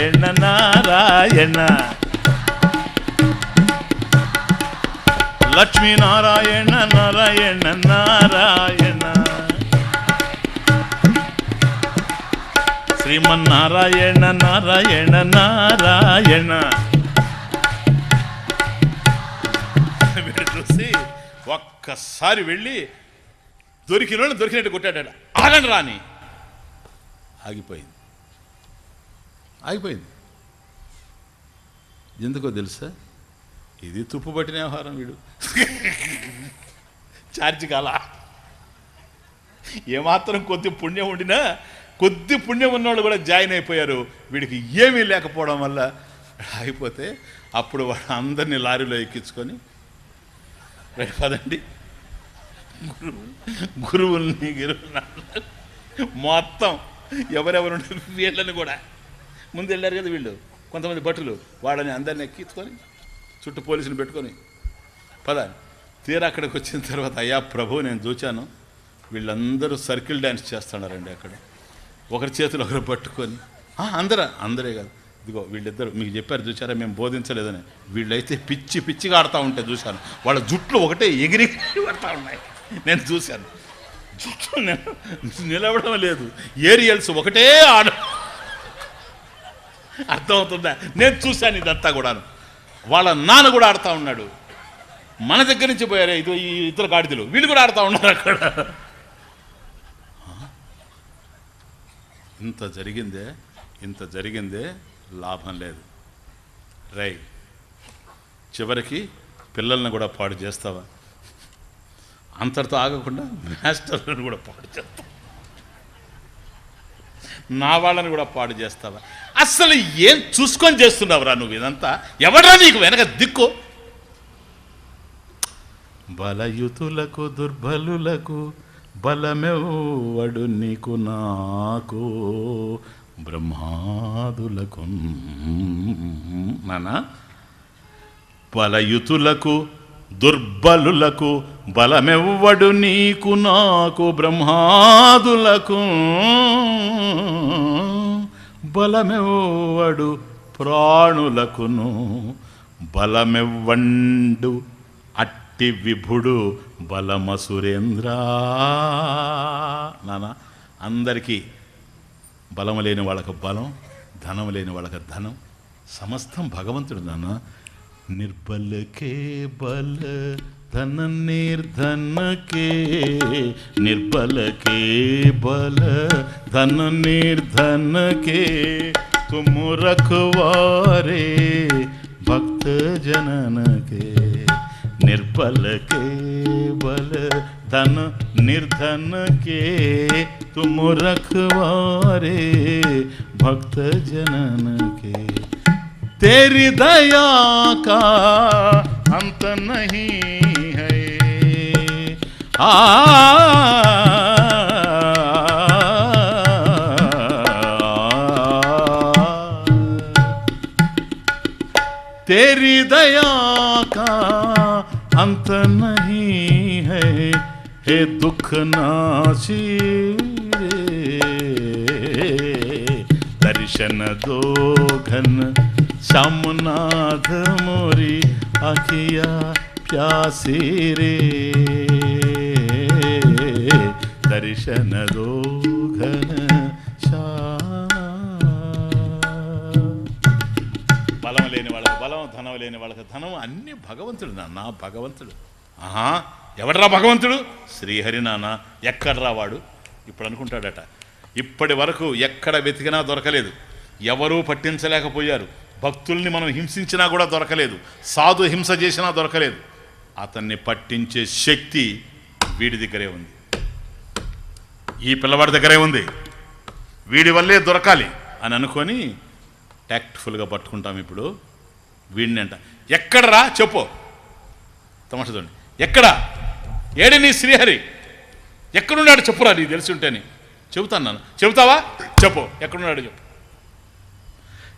నారాయణ నారాయణ. లక్ష్మీ నారాయణ నారాయణ నారాయణ. శ్రీమన్నారాయణ నారాయణ నారాయణ. వీడు చూసి ఒక్కసారి వెళ్ళి దొరికిన దొరికినట్టు కొట్టాడ ఆగండి రాని ఆగిపోయింది. ఆగిపోయింది. ఎందుకో తెలుసా? ఇది తుప్పు పట్టిన వ్యవహారం వీడు. ఛార్జ్ కాల. ఏమాత్రం కొద్ది పుణ్యం ఉండినా కొద్ది పుణ్యం ఉన్నవాళ్ళు కూడా జాయిన్ అయిపోయారు. వీడికి ఏమీ లేకపోవడం వల్ల ఆగిపోతే అప్పుడు వాడు అందరినీ లారీలో ఎక్కించుకొని రైట్ పదండి. గురువు గురువుల్ని గిరువుని మొత్తం ఎవరెవరు వీళ్ళని కూడా. ముందు వెళ్ళారు కదా వీళ్ళు. కొంతమంది భటులు. వాళ్ళని అందరిని ఎక్కించుకొని చుట్టూ పోలీసుని పెట్టుకొని పద. తీరా అక్కడికి వచ్చిన తర్వాత అయ్యా ప్రభు నేను చూచాను. వీళ్ళందరూ సర్కిల్ డ్యాన్స్ చేస్తున్నారండి అక్కడ. ఒకరి చేతులు ఒకరు పట్టుకొని. అందరూ అందరా? అందరే కాదు. ఇదిగో వీళ్ళిద్దరు మీకు చెప్పారు చూసారా మేము బోధించలేదని. వీళ్ళైతే పిచ్చి పిచ్చిగా ఆడుతూ ఉంటే చూశాను. వాళ్ళ జుట్లు ఒకటే ఎగిరి పడతా ఉన్నాయి. నేను చూశాను. జుట్లు నిలవడం లేదు. ఏరియల్స్ ఒకటే ఆడ అర్థమవుతుందా? నేను చూశాను ఇదంతా కూడాను. వాళ్ళ నాన్న కూడా ఆడుతూ ఉన్నాడు. మన దగ్గర నుంచి పోయారే ఇది ఈ ఇద్దరు గాడిదలు. వీళ్ళు కూడా ఆడుతూ ఉన్నారు అక్కడ. ఇంత జరిగిందే ఇంత జరిగిందే లాభం లేదు. రై చివరికి పిల్లల్ని కూడా పాడు చేస్తావా? అంతటితో ఆగకుండా మాస్టర్లను కూడా పాడు చేస్తావా? నా వాళ్ళని కూడా పాడు చేస్తావా? అసలు ఏం చూసుకొని చేస్తున్నావురా నువ్వు ఇదంతా? ఎవడా నీకు వెనక దిక్కు? బలయుతులకు దుర్బలులకు బలమెవ్వడు నీకు నాకు. బ్రహ్మాదులకు నానా? బలయుతులకు దుర్బలులకు బలమెవ్వడు నీకు నాకు. బ్రహ్మాదులకు. బలమెవ్వడు ప్రాణులకును బలమెవ్వండు అట్టి విభుడు బలమ సురేంద్రా నానా అందరికీ బలం లేని వాళ్ళకు బలం ధనం లేని వాళ్ళకి ధనం సమస్తం భగవంతుడు నాన్న నిర్బలకే బల धन निर्धन के, निर्बल के बल। धन निर्धन के, तुम रखवारे भक्त जनन के। निर्बल के बल, धन निर्धन के, तुम रखवारे भक्त जनन के। तेरी दया का अंत नहीं तेरी दया का अंत नहीं है, हे दुख नाशी। दर्शन दो घन, श्यामनाथ मोरी अखिया प्यासी रे। దర్శన దోఘన బలం లేని వాళ్ళకి బలం ధనం లేని వాళ్ళకి ధనం అన్ని భగవంతుడు నాన్న భగవంతుడు. ఆహా ఎవడరా భగవంతుడు? శ్రీహరి నాన్న. ఎక్కడరా వాడు? ఇప్పుడు అనుకుంటాడట. ఇప్పటి వరకు ఎక్కడ వెతికినా దొరకలేదు. ఎవరూ పట్టించలేకపోయారు. భక్తుల్ని మనం హింసించినా కూడా దొరకలేదు. సాధు హింస చేసినా దొరకలేదు. అతన్ని పట్టించే శక్తి వీడి దగ్గరే ఉంది. ఈ పిల్లవాడి దగ్గరే ఉంది. వీడి వల్లే దొరకాలి అని అనుకొని ట్యాక్ట్ఫుల్గా పట్టుకుంటాం ఇప్పుడు. వీడిని అంట. ఎక్కడరా? చెప్పు. తమాష ఎక్కడ? ఏడి నీ శ్రీహరి? ఎక్కడున్నాడు చెప్పురా నీకు తెలిసి ఉంటేని చెబుతాను నన్ను. చెబుతావా? చెప్పు. ఎక్కడున్నాడు చెప్పు.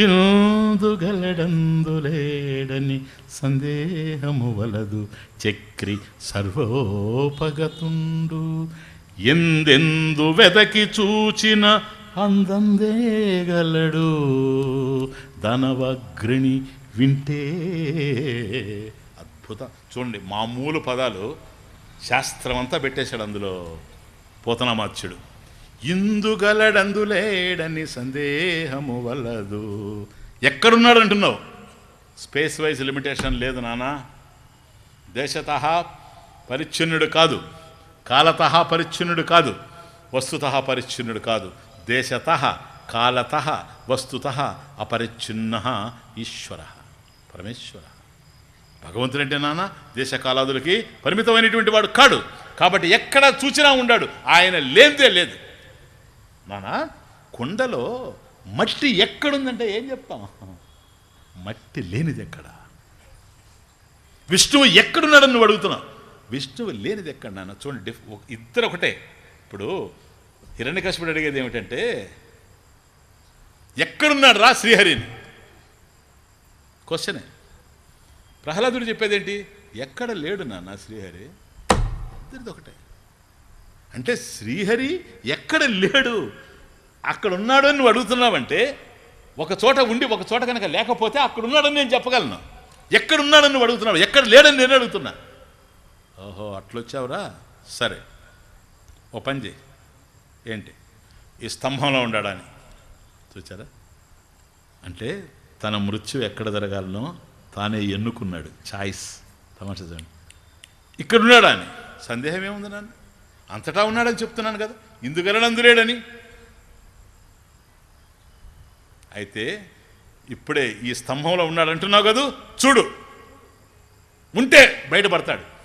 ఇందుగలడందులేడని సందేహము వలదు. చక్రి సర్వోపగతుండు. ఎందెందు వెదకి చూచిన అందందేగలడు ధనవగ్రిణి వింటే అద్భుతం చూడండి మామూలు పదాలు శాస్త్రం అంతా పెట్టేశాడు అందులో పోతనామాత్యుడు ఇందుగలడందులేడని సందేహము వలదు ఎక్కడున్నాడు అంటున్నావు స్పేస్ వైజ్ లిమిటేషన్ లేదు నానా దేశత పరిచ్ఛిన్నుడు కాదు కాలత పరిచ్ఛిన్నుడు కాదు వస్తుత పరిచ్ఛిన్నుడు కాదు. దేశత కాలత వస్తుత అపరిచ్ఛిన్న ఈశ్వర పరమేశ్వర. భగవంతుడంటే నాన్న దేశకాలాదులకి పరిమితమైనటువంటి వాడు కాడు. కాబట్టి ఎక్కడ చూచినా ఉండాడు. ఆయన లేనిదే లేదు. నానా కొండలో మట్టి ఎక్కడుందంటే ఏం చెప్తాం? మట్టి లేనిది ఎక్కడ? విష్ణువు ఎక్కడున్నాడని నువ్వు అడుగుతున్నావు? విష్ణువు లేనిది ఎక్కడ నాన్న చూడండి డిఫ్ ఇద్దరు ఒకటే. ఇప్పుడు హిరణ్యకశిపుడు అడిగేది ఏమిటంటే ఎక్కడున్నాడు రా శ్రీహరిని? క్వశ్చనే ప్రహ్లాదుడు చెప్పేదేంటి? ఎక్కడ లేడు నాన్న శ్రీహరి? ఇద్దరిది ఒకటే. అంటే శ్రీహరి ఎక్కడ లేడు? అక్కడ ఉన్నాడు అని నువ్వు అడుగుతున్నావంటే ఒక చోట ఉండి ఒక చోట కనుక లేకపోతే అక్కడ ఉన్నాడని నేను చెప్పగలను. ఎక్కడున్నాడని నువ్వు అడుగుతున్నావు? ఎక్కడ లేడని నేను అడుగుతున్నా. ఓహో అట్లొచ్చావురా? సరే ఓ పని చేయి. ఏంటి? ఈ స్తంభంలో ఉండడాని చూచారా? అంటే తన మృత్యు ఎక్కడ జరగాలనో తానే ఎన్నుకున్నాడు. చాయిస్ తమాషా చూడండి ఇక్కడ ఉన్నాడా అని సందేహం ఏముంది నాన్న? అంతటా ఉన్నాడని చెప్తున్నాను కదా. ఇందుగలనందులేడని అయితే ఇప్పుడే ఈ స్తంభంలో ఉన్నాడంటున్నావు కదూ? చూడు. ఉంటే బయటపడతాడు.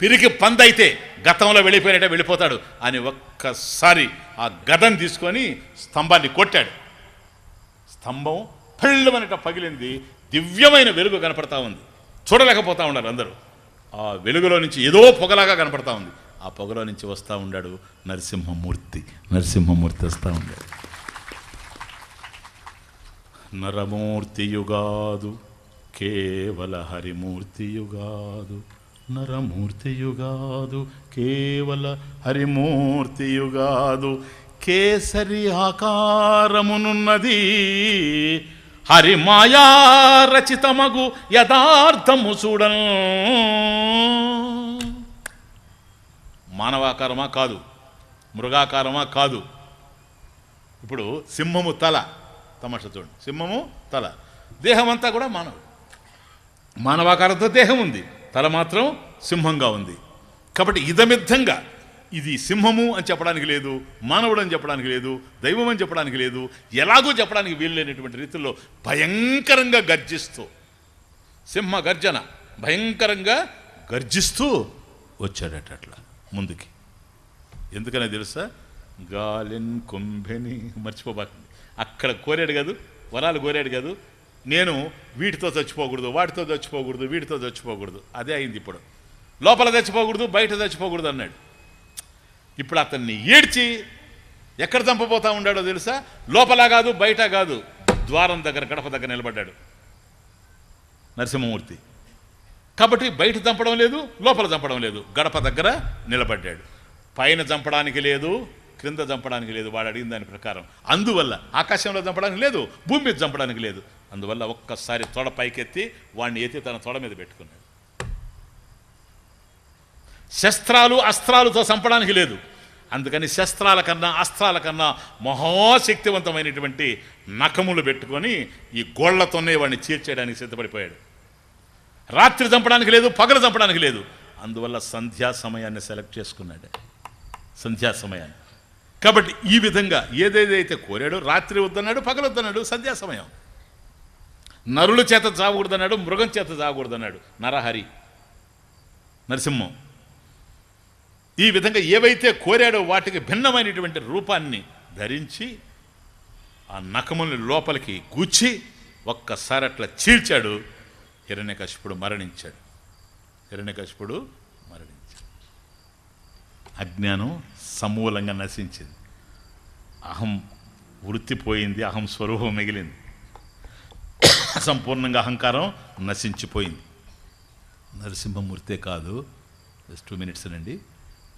పిరికి పందైతే గతంలో వెళ్ళిపోయినట్టే వెళ్ళిపోతాడు అని ఒక్కసారి ఆ గదం తీసుకొని స్తంభాన్ని కొట్టాడు. స్తంభం పెళ్ళమనట పగిలింది దివ్యమైన వెలుగు కనపడతా ఉంది. చూడలేకపోతా ఉన్నారు అందరూ. ఆ వెలుగులో నుంచి ఏదో పొగలాగా కనపడతా ఉంది. ఆ పొగలో నుంచి వస్తూ ఉన్నాడు నరసింహమూర్తి. నరసింహమూర్తి వస్తూ ఉన్నాడు నరమూర్తియుగాదు కేవల హరిమూర్తియుగాదు. నరమూర్తియుగాదు కేవల హరిమూర్తియుగాదు కేసరి ఆకారమునున్నది. హరిమాయా రచితమగు యథార్థము చూడన్. మానవాకారమా కాదు మృగాకారమా కాదు. ఇప్పుడు సింహము తల తమాష చూడండి. సింహము తల. దేహమంతా కూడా మానవుడు. మానవాకారంతో దేహం ఉంది. తల మాత్రం సింహంగా ఉంది. కాబట్టి ఇదమిద్ధంగా ఇది సింహము అని చెప్పడానికి లేదు మానవుడు అని చెప్పడానికి లేదు దైవం అని చెప్పడానికి లేదు ఎలాగో చెప్పడానికి వీలు లేనటువంటి రీతిలో భయంకరంగా గర్జిస్తూ సింహ గర్జన భయంకరంగా గర్జిస్తూ వచ్చాడట అట్లా ముందుకి. ఎందుకనే తెలుసా? గాలిన్ కుంభెని మర్చిపోబాకండి అక్కడ కోరాడు కాదు వరాలు కోరాడు కాదు నేను వీటితో చచ్చిపోకూడదు వాటితో చచ్చిపోకూడదు వీటితో చచ్చిపోకూడదు. అదే అయింది ఇప్పుడు. లోపల చచ్చిపోకూడదు బయట చచ్చిపోకూడదు అన్నాడు. ఇప్పుడు అతన్ని ఏడ్చి ఎక్కడ చంపబోతా ఉన్నాడో తెలుసా? లోపల కాదు బయట కాదు. ద్వారం దగ్గర గడప దగ్గర నిలబడ్డాడు. నరసింహమూర్తి. కాబట్టి బయట చంపడం లేదు లోపల చంపడం లేదు. గడప దగ్గర నిలబడ్డాడు. పైన చంపడానికి లేదు క్రింద చంపడానికి లేదు. వాడు అడిగిన దాని ప్రకారం. అందువల్ల ఆకాశంలో చంపడానికి లేదు భూమి మీద చంపడానికి లేదు. అందువల్ల ఒక్కసారి తొడ పైకెత్తి వాడిని ఎత్తి తన తొడ మీద పెట్టుకున్నాడు. శస్త్రాలు అస్త్రాలతో చంపడానికి లేదు. అందుకని శస్త్రాల కన్నా అస్త్రాల కన్నా మహాశక్తివంతమైనటువంటి నఖములు పెట్టుకొని ఈ గోళ్ళతోనే వాడిని చీర్చేయడానికి సిద్ధపడిపోయాడు. రాత్రి చంపడానికి లేదు పగలు చంపడానికి లేదు. అందువల్ల సంధ్యా సమయాన్ని సెలెక్ట్ చేసుకున్నాడు. సంధ్యా సమయాన్ని. కాబట్టి ఈ విధంగా ఏదేదైతే కోరాడో రాత్రి వద్దన్నాడు పగలొద్దన్నాడు సంధ్యా సమయం. నరుల చేత చావకూడదన్నాడు మృగం చేత చావకూడదన్నాడు నరహరి. నరసింహం. ఈ విధంగా ఏవైతే కోరాడో వాటికి భిన్నమైనటువంటి రూపాన్ని ధరించి ఆ నఖముని లోపలికి గుచ్చి ఒక్కసారి అట్లా చీల్చాడు. హిరణ్యకశిపుడు మరణించాడు. హిరణ్యకశిపుడు మరణించాడు. అజ్ఞానం సమూలంగా నశించింది. అహం వృత్తిపోయింది అహం స్వరూపం మిగిలింది. సంపూర్ణంగా అహంకారం నశించిపోయింది. నరసింహమూర్తే కాదు జస్ట్ టూ మినిట్స్ అండి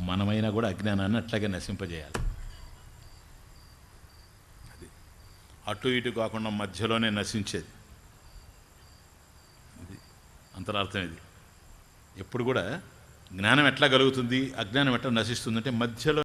మనమైనా కూడా అజ్ఞానాన్ని అట్లాగే నశింపజేయాలి. అది. అటు ఇటు కాకుండా మధ్యలోనే నశించేది. ఇది అంతరార్థం ఇది. ఎప్పుడు కూడా జ్ఞానం ఎట్లా కలుగుతుంది అజ్ఞానం ఎట్లా నశిస్తుందంటే మధ్యలో